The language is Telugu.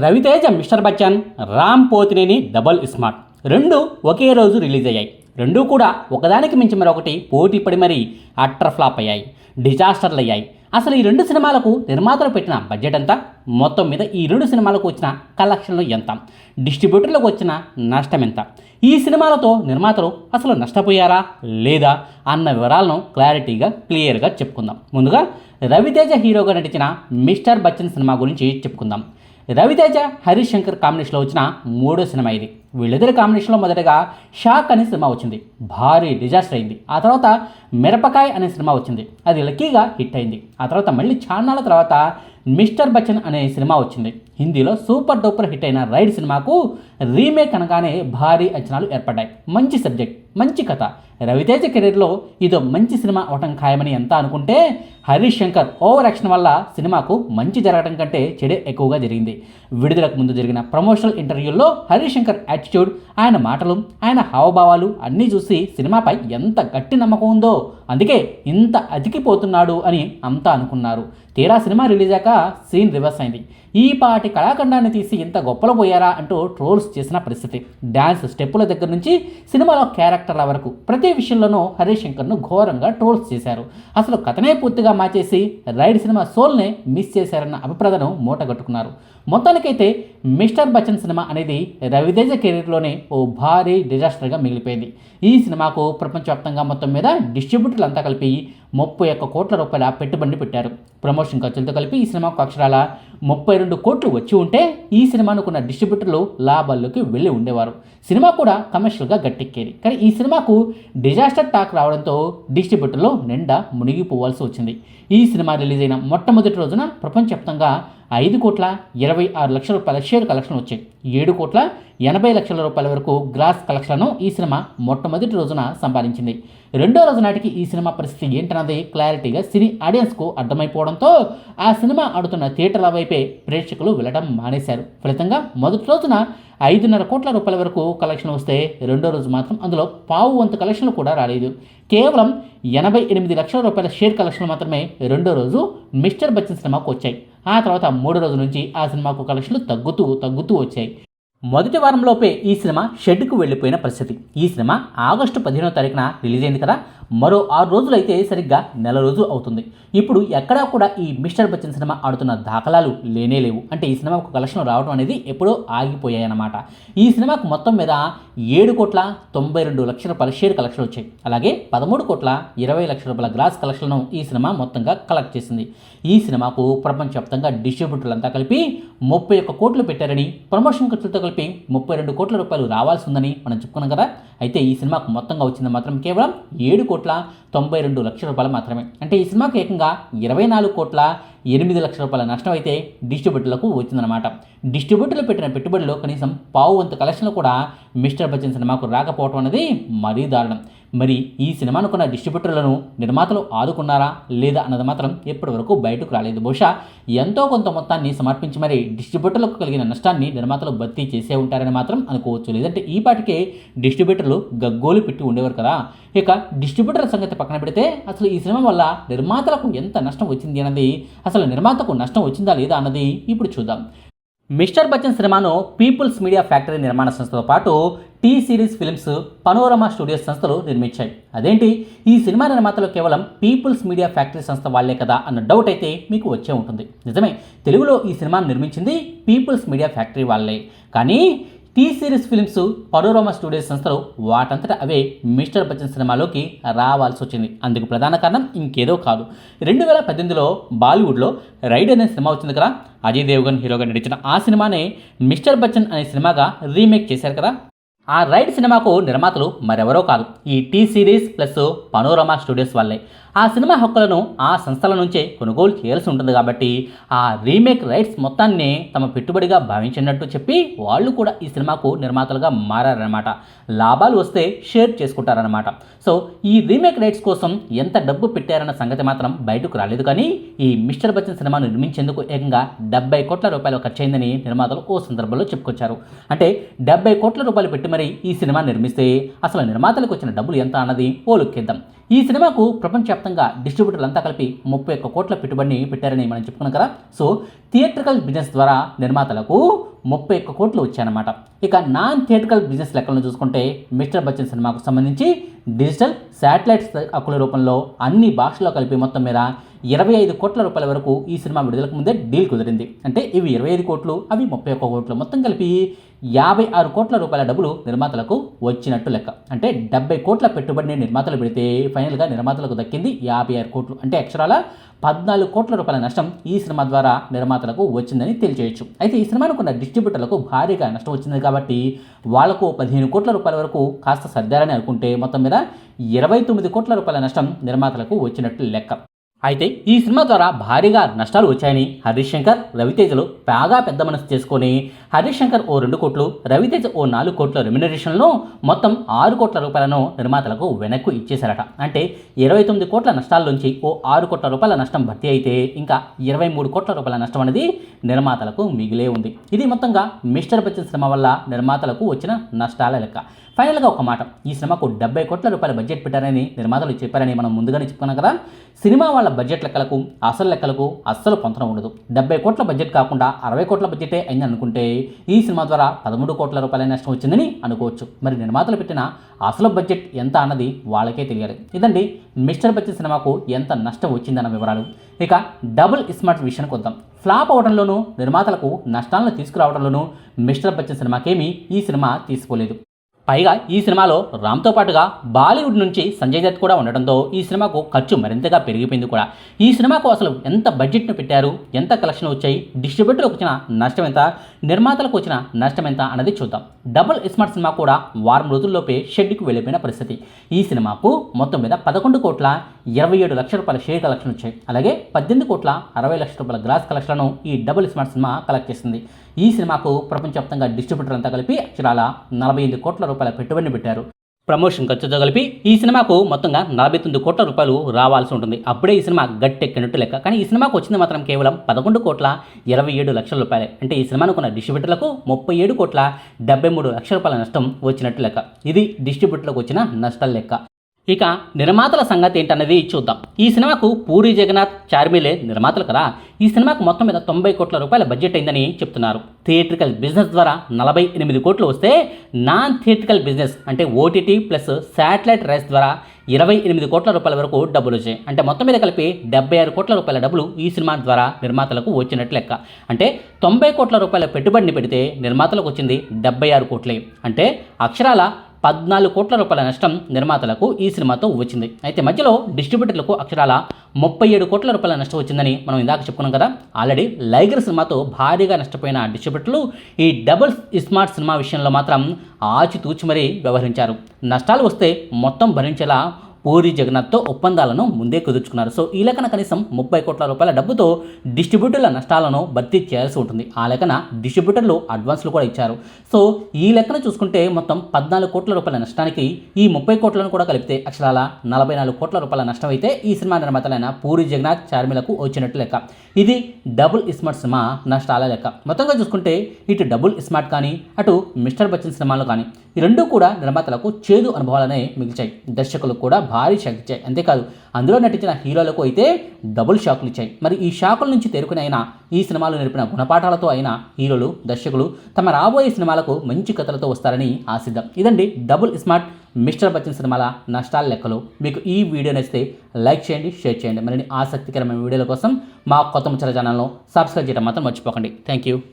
Ravi Teja mister Bachchan Ram Pothineni double smart. రెండు ఒకే రోజు రిలీజ్ అయ్యాయి. రెండూ కూడా ఒకదానికి మించి మరొకటి పోటీ పడి మరీ అట్టర్ ఫ్లాప్ అయ్యాయి. డిజాస్టర్లు అయ్యాయి. అసలు ఈ రెండు సినిమాలకు నిర్మాతలు పెట్టిన బడ్జెట్ ఎంత? మొత్తం మీద ఈ రెండు సినిమాలకు వచ్చిన కలెక్షన్లు ఎంత? డిస్ట్రిబ్యూటర్లకు వచ్చిన నష్టం ఎంత? ఈ సినిమాలతో నిర్మాతలు అసలు నష్టపోయారా? లేదా? అన్న వివరాలను క్లారిటీగా క్లియర్గా చెప్పుకుందాం. ముందుగా రవితేజ హీరోగా నటించిన మిస్టర్ బచ్చన్ సినిమా గురించి చెప్పుకుందాం. రవితేజ హరీష్ శంకర్ కాంబినేషన్లో వచ్చిన మూడో సినిమా ఇది. వీళ్ళిద్దరి కాంబినేషన్లో మొదటగా షాక్ అనే సినిమా వచ్చింది. భారీ డిజాస్టర్ అయింది. ఆ తర్వాత మిరపకాయ్ అనే సినిమా వచ్చింది. అది లక్కీగా హిట్ అయింది. ఆ తర్వాత మళ్ళీ చాన్నాళ్ళ తర్వాత మిస్టర్ బచ్చన్ అనే సినిమా వచ్చింది. హిందీలో సూపర్ డూపర్ హిట్ అయిన రైడ్ సినిమాకు రీమేక్ అనగానే భారీ అంచనాలు ఏర్పడ్డాయి. మంచి సబ్జెక్ట్ మంచి కథ. రవితేజ కెరీర్లో ఇదో మంచి సినిమా అవటం ఖాయమని ఎంత అనుకుంటే హరీష్ శంకర్ ఓవర్ యాక్షన్ వల్ల సినిమాకు మంచి జరగడం కంటే చెడే ఎక్కువగా జరిగింది. విడుదలకు ముందు జరిగిన ప్రమోషనల్ ఇంటర్వ్యూల్లో హరీష్ శంకర్ యాటిట్యూడ్ ఆయన మాటలు ఆయన హావభావాలు అన్నీ చూసి సినిమాపై ఎంత గట్టి నమ్మకం ఉందో. అందుకే ఇంత అతికిపోతున్నాడు అని అంతా అనుకున్నారు. తీరా సినిమా రిలీజ్ అయ్యాక సీన్ రివర్స్ అయింది. ఈ పాటి కళాఖండాన్ని తీసి ఇంత గొప్పలు పోయారా అంటూ ట్రోల్స్ చేసిన పరిస్థితి. డ్యాన్స్ స్టెప్పుల దగ్గర నుంచి సినిమాలో క్యారెక్టర్ల వరకు ప్రతి విషయంలోనూ హరీష్ శంకర్ను ఘోరంగా ట్రోల్స్ చేశారు. అసలు కథనే పూర్తిగా మార్చేసి రైడ్ సినిమా సోల్నే మిస్ చేశారన్న అభిప్రాయం మూటగట్టుకున్నారు. మొత్తానికైతే మిస్టర్ బచ్చన్ సినిమా అనేది రవితేజ కెరీర్లోనే ఓ భారీ డిజాస్టర్గా మిగిలిపోయింది. ఈ సినిమాకు ప్రపంచవ్యాప్తంగా మొత్తం మీద డిస్ట్రిబ్యూటర్ ఖర్చులు అంతా కలిపి ముప్పై ఒక్క కోట్ల రూపాయల పెట్టుబడి పెట్టారు. ప్రమోషన్ ఖర్చులతో కలిపి ఈ సినిమాకు అక్షరాల ముప్పై రెండు కోట్లు వచ్చి ఉంటే ఈ సినిమానుకున్న డిస్ట్రిబ్యూటర్లు లాభాల్లోకి వెళ్ళి ఉండేవారు. సినిమా కూడా కమర్షియల్గా గట్టెక్కేది. కానీ ఈ సినిమాకు డిజాస్టర్ టాక్ రావడంతో డిస్ట్రిబ్యూటర్లు నిండా మునిగిపోవాల్సి వచ్చింది. ఈ సినిమా రిలీజ్ అయిన మొట్టమొదటి రోజున ప్రపంచవ్యాప్తంగా ఐదు కోట్ల ఇరవై ఆరు లక్షల రూపాయల షేర్ కలెక్షన్ వచ్చాయి. ఏడు కోట్ల ఎనభై లక్షల రూపాయల వరకు గ్రాస్ కలెక్షన్లను ఈ సినిమా మొట్టమొదటి రోజున సంపాదించింది. రెండో రోజు నాటికి ఈ సినిమా పరిస్థితి ఏంటన్నది క్లారిటీగా సినీ ఆడియన్స్కు అర్థమైపోవడంతో ఆ సినిమా ఆడుతున్న థియేటర్ల వైపే ప్రేక్షకులు వెళ్ళడం మానేశారు. ఫలితంగా మొదటి రోజున ఐదున్నర కోట్ల రూపాయల వరకు కలెక్షన్ వస్తే రెండో రోజు మాత్రం అందులో పావు వంతు కలెక్షన్లు కూడా రాలేదు. కేవలం ఎనభై ఎనిమిది లక్షల రూపాయల షేర్ కలెక్షన్లు మాత్రమే రెండో రోజు మిస్టర్ బచ్చన్ సినిమాకు వచ్చాయి. ఆ తర్వాత మూడో రోజు నుంచి ఆ సినిమాకు కలెక్షన్లు తగ్గుతూ తగ్గుతూ వచ్చాయి. మొదటి వారంలోపే ఈ సినిమా షెడ్కు వెళ్ళిపోయిన పరిస్థితి. ఈ సినిమా ఆగస్టు పదిహేనో తారీఖున రిలీజ్ అయింది కదా మరో ఆరు రోజులు అయితే సరిగ్గా నెల రోజు అవుతుంది. ఇప్పుడు ఎక్కడా కూడా ఈ మిస్టర్ బచ్చన్ సినిమా ఆడుతున్న దాఖలాలు లేనే లేవు. అంటే ఈ సినిమాకు కలెక్షన్ రావడం అనేది ఎప్పుడో ఆగిపోయాయన్నమాట. ఈ సినిమాకు మొత్తం మీద ఏడు కోట్ల తొంభై రెండు లక్షల రూపాయల షేర్ కలెక్షన్ వచ్చాయి. అలాగే పదమూడు కోట్ల ఇరవై లక్షల రూపాయల గ్రాస్ కలెక్షన్ను ఈ సినిమా మొత్తంగా కలెక్ట్ చేసింది. ఈ సినిమాకు ప్రపంచవ్యాప్తంగా డిస్ట్రిబ్యూటర్లంతా కలిపి ముప్పై ఒక్క కోట్లు పెట్టారని ప్రమోషన్ ఖర్చులతో కలిపి ముప్పై రెండు కోట్ల రూపాయలు రావాల్సి ఉందని మనం చెప్పుకున్నాం కదా. అయితే ఈ సినిమాకు మొత్తంగా వచ్చింది మాత్రం కేవలం ఏడు కోట్ల తొంభై రెండు లక్షల రూపాయలు మాత్రమే. అంటే ఈ సినిమాకు ఏకంగా ఇరవై నాలుగు కోట్ల ఎనిమిది లక్షల రూపాయల నష్టం అయితే డిస్ట్రిబ్యూటర్లకు వచ్చిందనమాట డిస్ట్రిబ్యూటర్లు పెట్టిన పెట్టుబడిలో కనీసం పావు వంతు కలెక్షన్లు కూడా మిస్టర్ బచ్చన్ సినిమాకు రాకపోవడం అనేది మరీ దారుణం. మరి ఈ సినిమాను కొన్న డిస్ట్రిబ్యూటర్లను నిర్మాతలు ఆదుకున్నారా లేదా అన్నది మాత్రం ఇప్పటి వరకు బయటకు రాలేదు. బహుశా ఎంతో కొంత మొత్తాన్ని సమర్పించి మరి డిస్ట్రిబ్యూటర్లకు కలిగిన నష్టాన్ని నిర్మాతలు భర్తీ చేసే ఉంటారని మాత్రం అనుకోవచ్చు. లేదంటే ఈ పాటికే డిస్ట్రిబ్యూటర్లు గగ్గోలు పెట్టి ఉండేవారు కదా. ఇక డిస్ట్రిబ్యూటర్ సంగతి పక్కన పెడితే అసలు ఈ సినిమా వల్ల నిర్మాతలకు ఎంత నష్టం వచ్చింది అన్నది అసలు నిర్మాతకు నష్టం వచ్చిందా లేదా అన్నది ఇప్పుడు చూద్దాం. మిస్టర్ బచ్చన్ సినిమాను పీపుల్స్ మీడియా ఫ్యాక్టరీ నిర్మాణ సంస్థతో పాటు T Series Films Panorama Studios సంస్థలు నిర్మించాయి. అదేంటి? ఈ సినిమా నిర్మాతలు కేవలం పీపుల్స్ మీడియా ఫ్యాక్టరీ సంస్థ వాళ్ళే కదా అన్న డౌట్ అయితే మీకు వచ్చే ఉంటుంది. నిజమే తెలుగులో ఈ సినిమాను నిర్మించింది పీపుల్స్ మీడియా ఫ్యాక్టరీ వాళ్ళే. కానీ T Series Films Panorama Studios సంస్థలో వాటంతట అవే మిస్టర్ బచ్చన్ సినిమాలోకి రావాల్సి వచ్చింది. అందుకు ప్రధాన కారణం ఇంకేదో కాదు. రెండు వేల పద్దెనిమిదిలో బాలీవుడ్లో రైడ్ అనే సినిమా వచ్చింది కదా? అజయ్ దేవ్గన్ హీరోగా నడిచిన ఆ సినిమానే మిస్టర్ బచ్చన్ అనే సినిమాగా రీమేక్ చేశారు కదా? ఆ రైడ్ సినిమాకు నిర్మాతలు మరెవరో కాదు. ఈ T Series plus Panorama Studios వల్లే. ఆ సినిమా హక్కులను ఆ సంస్థల నుంచే కొనుగోలు చేయాల్సి ఉంటుంది కాబట్టి ఆ రీమేక్ రైట్స్ మొత్తాన్ని తమ పెట్టుబడిగా భావించినట్టు చెప్పి వాళ్ళు కూడా ఈ సినిమాకు నిర్మాతలుగా మారారనమాట లాభాలు వస్తే షేర్ చేసుకుంటారనమాట సో ఈ రీమేక్ రైట్స్ కోసం ఎంత డబ్బు పెట్టారన్న సంగతి మాత్రం బయటకు రాలేదు కానీ ఈ మిస్టర్ బచ్చన్ సినిమాను నిర్మించేందుకు ఏకంగా డెబ్బై కోట్ల రూపాయలు ఖర్చయిందని నిర్మాతలు ఓ సందర్భంలో చెప్పుకొచ్చారు. అంటే డెబ్బై కోట్ల రూపాయలు పెట్టి మరి ఈ సినిమా నిర్మిస్తే అసలు నిర్మాతలకు వచ్చిన డబ్బులు ఎంత అన్నది ఓ లెక్కిద్దాం. ఈ సినిమాకు ప్రపంచవ్యాప్తంగా డిస్ట్రిబ్యూటర్లు అంతా కలిపి ముప్పై ఒక్క కోట్ల పెట్టుబడిని పెట్టారని మనం చెప్పుకున్నాం కదా. సో థియేట్రికల్ బిజినెస్ ద్వారా నిర్మాతలకు ముప్పై ఒక్క కోట్లు వచ్చాయన్నమాట. ఇక నాన్ థియేట్రికల్ బిజినెస్ లెక్కలను చూసుకుంటే మిస్టర్ బచ్చన్ సినిమాకు సంబంధించి డిజిటల్ శాటిలైట్ హక్కుల రూపంలో అన్ని భాషల్లో కలిపి మొత్తం మీద ఇరవై ఐదు కోట్ల రూపాయల వరకు ఈ సినిమా విడుదలకు ముందే డీల్ కుదిరింది. అంటే ఇవి ఇరవై ఐదు కోట్లు అవి ముప్పై ఒక్క కోట్లు మొత్తం కలిపి యాభై ఆరు కోట్ల రూపాయల డబ్బులు నిర్మాతలకు వచ్చినట్టు లెక్క. అంటే డెబ్బై కోట్ల పెట్టుబడిని నిర్మాతలు పెడితే ఫైనల్గా నిర్మాతలకు దక్కింది యాభై ఆరు కోట్లు. అంటే అక్షరాల పద్నాలుగు కోట్ల రూపాయల నష్టం ఈ సినిమా ద్వారా నిర్మాతలకు వచ్చిందని తెలియజేయచ్చు. అయితే ఈ సినిమాను కొన్న డిస్ట్రిబ్యూటర్లకు భారీగా నష్టం వచ్చింది కాబట్టి వాళ్ళకు పదిహేను కోట్ల రూపాయల వరకు కాస్త సర్దారని అనుకుంటే మొత్తం మీద ఇరవై తొమ్మిది కోట్ల రూపాయల నష్టం నిర్మాతలకు వచ్చినట్టు లెక్క. అయితే ఈ సినిమా ద్వారా భారీగా నష్టాలు వచ్చాయని హరీష్ శంకర్ రవితేజలు బాగా పెద్ద మనసు చేసుకొని హరీష్ శంకర్ ఓ రెండు కోట్లు రవితేజ ఓ నాలుగు కోట్ల రెమ్యునరేషన్లను మొత్తం ఆరు కోట్ల రూపాయలను నిర్మాతలకు వెనక్కు ఇచ్చేశారట. అంటే ఇరవై తొమ్మిది కోట్ల నష్టాల నుంచి ఓ ఆరు కోట్ల రూపాయల నష్టం భర్తీ అయితే ఇంకా ఇరవై మూడు కోట్ల రూపాయల నష్టం అనేది నిర్మాతలకు మిగిలే ఉంది. ఇది మొత్తంగా మిస్టర్ బచ్చన్ సినిమా వల్ల నిర్మాతలకు వచ్చిన నష్టాల లెక్క. ఫైనల్గా ఒక మాట. ఈ సినిమాకు డెబ్బై కోట్ల రూపాయల బడ్జెట్ పెట్టారని నిర్మాతలు చెప్పారని మనం ముందుగానే చెప్పుకున్నాం కదా. సినిమా వాళ్ళ బడ్జెట్ లెక్కలకు అసలు లెక్కలకు అస్సలు పొంతన ఉండదు. డెబ్బై కోట్ల బడ్జెట్ కాకుండా అరవై కోట్ల బడ్జెటే అయింది అనుకుంటే ఈ సినిమా ద్వారా పదమూడు కోట్ల రూపాయల నష్టం వచ్చిందని అనుకోవచ్చు. మరి నిర్మాతలు పెట్టిన అసలు బడ్జెట్ ఎంత అన్నది వాళ్ళకే తెలియాలి. ఇదండి మిస్టర్ బచ్చన్ సినిమాకు ఎంత నష్టం వచ్చిందన్న వివరాలు. ఇక డబుల్ ఇస్మార్ట్ విషయానికి వద్దాం. ఫ్లాప్ అవడంలోనూ నిర్మాతలకు నష్టాలను తీసుకురావడంలోనూ మిస్టర్ బచ్చన్ సినిమాకేమీ ఈ సినిమా తీసుకోలేదు. పైగా ఈ సినిమాలో రామ్తో పాటుగా బాలీవుడ్ నుంచి సంజయ్ దత్ కూడా ఉండడంతో ఈ సినిమాకు ఖర్చు మరింతగా పెరిగిపోయింది కూడా. ఈ సినిమాకు అసలు ఎంత బడ్జెట్ను పెట్టారు? ఎంత కలెక్షన్ వచ్చాయి? డిస్ట్రిబ్యూటర్లకు వచ్చిన నష్టం ఎంత? నిర్మాతలకు వచ్చిన నష్టం ఎంత అన్నది చూద్దాం. డబుల్ స్మార్ట్ సినిమా కూడా వారం రోజుల్లోపే షెడ్కి వెళ్ళిపోయిన పరిస్థితి. ఈ సినిమాకు మొత్తం మీద పదకొండు కోట్ల ఇరవై ఏడు లక్షల రూపాయల షేర్ కలెక్షన్ వచ్చాయి. అలాగే పద్దెనిమిది కోట్ల అరవై లక్షల రూపాయల గ్లాస్ కలెక్షన్లను ఈ డబుల్ స్మార్ట్ సినిమా కలెక్ట్ చేసింది. ఈ సినిమాకు ప్రపంచవ్యాప్తంగా డిస్ట్రిబ్యూటర్ అంతా కలిపి అక్షరాల నలభై ఎనిమిది కోట్ల రూపాయల పెట్టుబడిని పెట్టారు. ప్రమోషన్ ఖర్చుతో కలిపి ఈ సినిమాకు మొత్తంగా నలభై తొమ్మిది కోట్ల రూపాయలు రావాల్సి ఉంటుంది. అప్పుడే ఈ సినిమా గట్టెక్కినట్టు లెక్క. కానీ ఈ సినిమాకు వచ్చింది మాత్రం కేవలం పదకొండు కోట్ల ఇరవై ఏడు లక్షల రూపాయలే. అంటే ఈ సినిమాను కొన్న డిస్ట్రిబ్యూటర్లకు ముప్పై ఏడు కోట్ల డెబ్బై మూడు లక్షల రూపాయల నష్టం వచ్చినట్టు లెక్క. ఇది డిస్ట్రిబ్యూటర్లకు వచ్చిన నష్టాల లెక్క. ఇక నిర్మాతల సంగతి ఏంటన్నది చూద్దాం. ఈ సినిమాకు పూరి జగన్నాథ్ చార్మిలే నిర్మాతలు కదా. ఈ సినిమాకు మొత్తం మీద తొంభై కోట్ల రూపాయల బడ్జెట్ అయిందని చెప్తున్నారు. థియేట్రికల్ బిజినెస్ ద్వారా నలభై ఎనిమిది కోట్లు వస్తే నాన్ థియేట్రికల్ బిజినెస్ అంటే ఓటీటీ ప్లస్ శాటిలైట్ రైస్ ద్వారా ఇరవై ఎనిమిది కోట్ల రూపాయల వరకు డబ్బులు వచ్చాయి. అంటే మొత్తం మీద కలిపి డెబ్బై ఆరు కోట్ల రూపాయల డబ్బులు ఈ సినిమా ద్వారా నిర్మాతలకు వచ్చినట్లు లెక్క. అంటే తొంభై కోట్ల రూపాయల పెట్టుబడిని పెడితే నిర్మాతలకు వచ్చింది డెబ్బై ఆరు కోట్లే. అంటే అక్షరాల పద్నాలుగు కోట్ల రూపాయల నష్టం నిర్మాతలకు ఈ సినిమాతో వచ్చింది. అయితే మధ్యలో డిస్ట్రిబ్యూటర్లకు అక్షరాల ముప్పై ఏడు కోట్ల రూపాయల నష్టం వచ్చిందని మనం ఇందాక చెప్పుకున్నాం కదా. ఆల్రెడీ లైగర్ సినిమాతో భారీగా నష్టపోయిన డిస్ట్రిబ్యూటర్లు ఈ డబుల్ స్మార్ట్ సినిమా విషయంలో మాత్రం ఆచితూచి మరీ వ్యవహరించారు. నష్టాలు వస్తే మొత్తం భరించేలా పూరి జగన్నాథ్తో ఒప్పందాలను ముందే కుదుర్చుకున్నారు. సో ఈ లెక్కన కనీసం ముప్పై కోట్ల రూపాయల డబ్బుతో డిస్ట్రిబ్యూటర్ల నష్టాలను భర్తీ చేయాల్సి ఉంటుంది. ఆ లెక్కన డిస్ట్రిబ్యూటర్లు అడ్వాన్స్లు కూడా ఇచ్చారు. సో ఈ లెక్కన చూసుకుంటే మొత్తం పద్నాలుగు కోట్ల రూపాయల నష్టానికి ఈ ముప్పై కోట్లను కూడా కలిపితే అక్షరాల నలభై నాలుగు కోట్ల రూపాయల నష్టం అయితే ఈ సినిమా నిర్మాతలైన పూరి జగన్నాథ్ చార్మిలకు వచ్చినట్టు లెక్క. ఇది డబుల్ ఇస్మార్ట్ సినిమా నష్టాల లెక్క. మొత్తంగా చూసుకుంటే ఇటు డబుల్ స్మార్ట్ కానీ అటు మిస్టర్ బచ్చన్ సినిమాలు కానీ ఈ రెండూ కూడా నిర్మాతలకు చేదు అనుభవాలనే మిగిల్చాయి. దర్శకులకు కూడా భారీ షాక్ ఇచ్చాయి. అంతేకాదు అందులో నటించిన హీరోలకు అయితే డబుల్ షాకులు ఇచ్చాయి. మరి ఈ షాకుల నుంచి తేరుకుని అయినా ఈ సినిమాలు నేర్పిన గుణపాఠాలతో అయినా హీరోలు దర్శకులు తమ రాబోయే సినిమాలకు మంచి కథలతో వస్తారని ఆశిద్దాం. ఇదండి డబుల్ స్మార్ట్ మిస్టర్ బచ్చన్ సినిమాల నష్టాల లెక్కలు. మీకు ఈ వీడియో నచ్చితే లైక్ చేయండి షేర్ చేయండి. మరిన్ని ఆసక్తికరమైన వీడియోల కోసం మా కొత్త ముచ్చల ఛానల్ను సబ్స్క్రైబ్ చేయడం మాత్రం మర్చిపోకండి. Thank you